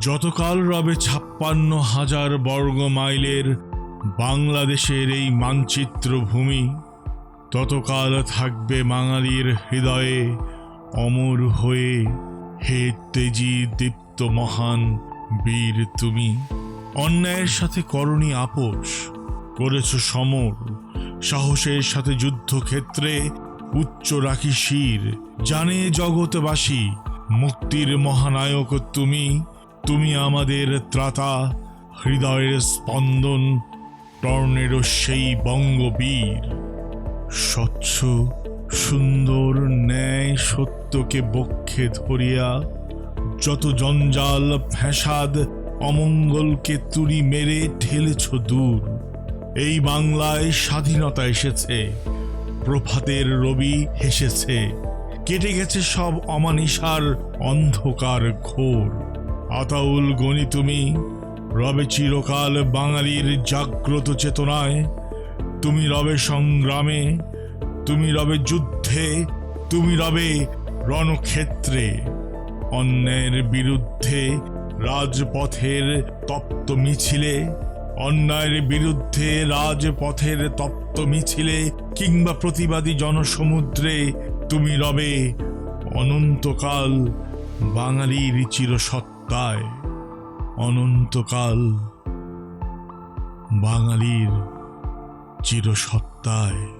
যতকাল রবে ছাপ্পান্ন হাজার বর্গ মাইলের বাংলাদেশের এই মানচিত্র ভূমি ততকাল থাকবে বাঙালির হৃদয়ে অমর হয়ে, হে তেজি দীপ্ত মহান বীর তুমি। অন্যায়ের সাথে করণী আপোষ করেছ সমর, সাহসের সাথে যুদ্ধক্ষেত্রে উচ্চ রাখি শির। জানে জগৎবাসী, মুক্তির মহানায়ক তুমি। তুমি আমাদের ত্রাতা, হৃদয়ের স্পন্দন টর্নেডো সেই বঙ্গবীর। স্বচ্ছ, সুন্দর, ন্যায় সত্যকে বক্ষে ধরিয়া যত জঞ্জাল, ফ্যাসাদ, অমঙ্গলকে তুড়ি মেরে ঠেলেছ দূর। এই বাংলায় স্বাধীনতা এসেছে, প্রভাতের রবি হেসেছে, কেটে গেছে সব অমানিসার অন্ধকার ঘোর। আতাউল গণি তুমি রবে চিরকাল বাঙালির জাগ্রত চেতনায়। তুমি রবে সংগ্রামে, তুমি রবে যুদ্ধে, তুমি রবে রণক্ষেত্রে। অন্যায়ের বিরুদ্ধে রাজপথের তপ্ত মিছিলে অন্যায়ের বিরুদ্ধে রাজপথের তপ্ত মিছিলে কিংবা প্রতিবাদী জনসমুদ্রে তুমি রবে অনন্তকাল বাঙালির চিরসত্তায় অনন্তকাল বাঙালির চিরসত্তায়।